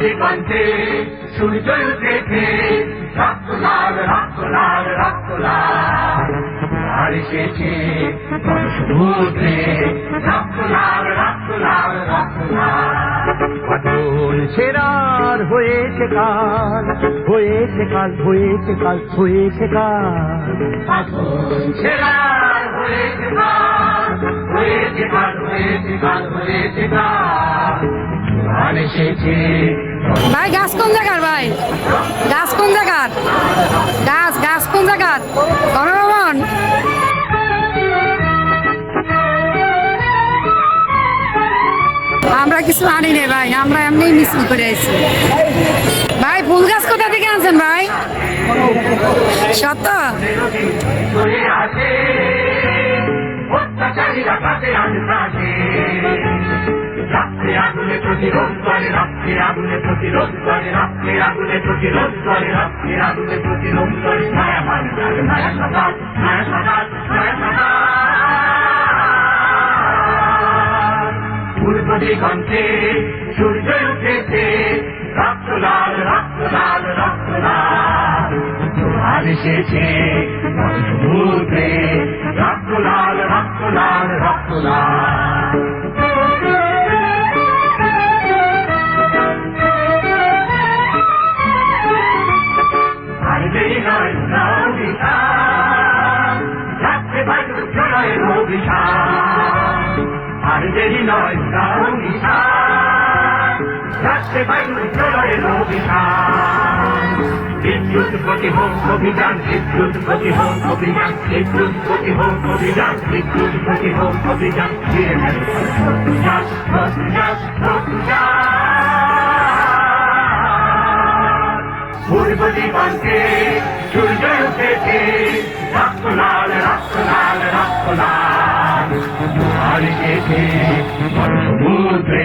দিগন্তে সূর্য উঠেছে। রক্ত লাল রক্ত লাল রক্ত লাল। আর এসেছে সমুদ্রে রক্ত লাল রক্ত লাল রক্ত লাল। পাগল হয়েছে কাল হয়েছে কাল হয়েছে কাল হয়েছে কাল। হয়েছে কাল হয়েছে কাল হয়েছে কাল হয়েছে ভাই গাছ কোন জায়গার ভাই? গাছ কোন জায়গার? গাছ গাছ কোন জায়গার? গণভবন? আমরা কিছু আনি নে ভাই আমরা এমনি মিছিল করে আছি ভাই ফুল গাছ কোথা থেকে আনছেন ভাই? সত্য? অত্যাচারীরা প্রতিরোধ করে রাত্রে আগুনে প্রতিরোধ করে রাত্রে আগুনে প্রতিরোধ সূর্য উঠেছে এসেছে অভিশাপ আর দেরি নয় উড়াও বিশাল যাচ্ছে বায়ুর প্রলয়ের অভিশাপ বিদ্যুৎ প্রতিহোম অভিযান, বিদ্যুৎ প্রতিহোম অভিযান, বিদ্যুৎ প্রতিহোম অভিযান, বিদ্যুৎ ধীরে ধীরে অভিযান অভিযান অভিযান পূর্ব দিগন্তে সূর্য উঠেছে। রক্ত লাল রক্ত লাল রক্ত লাল জোয়ার এসেছে সমুদ্রে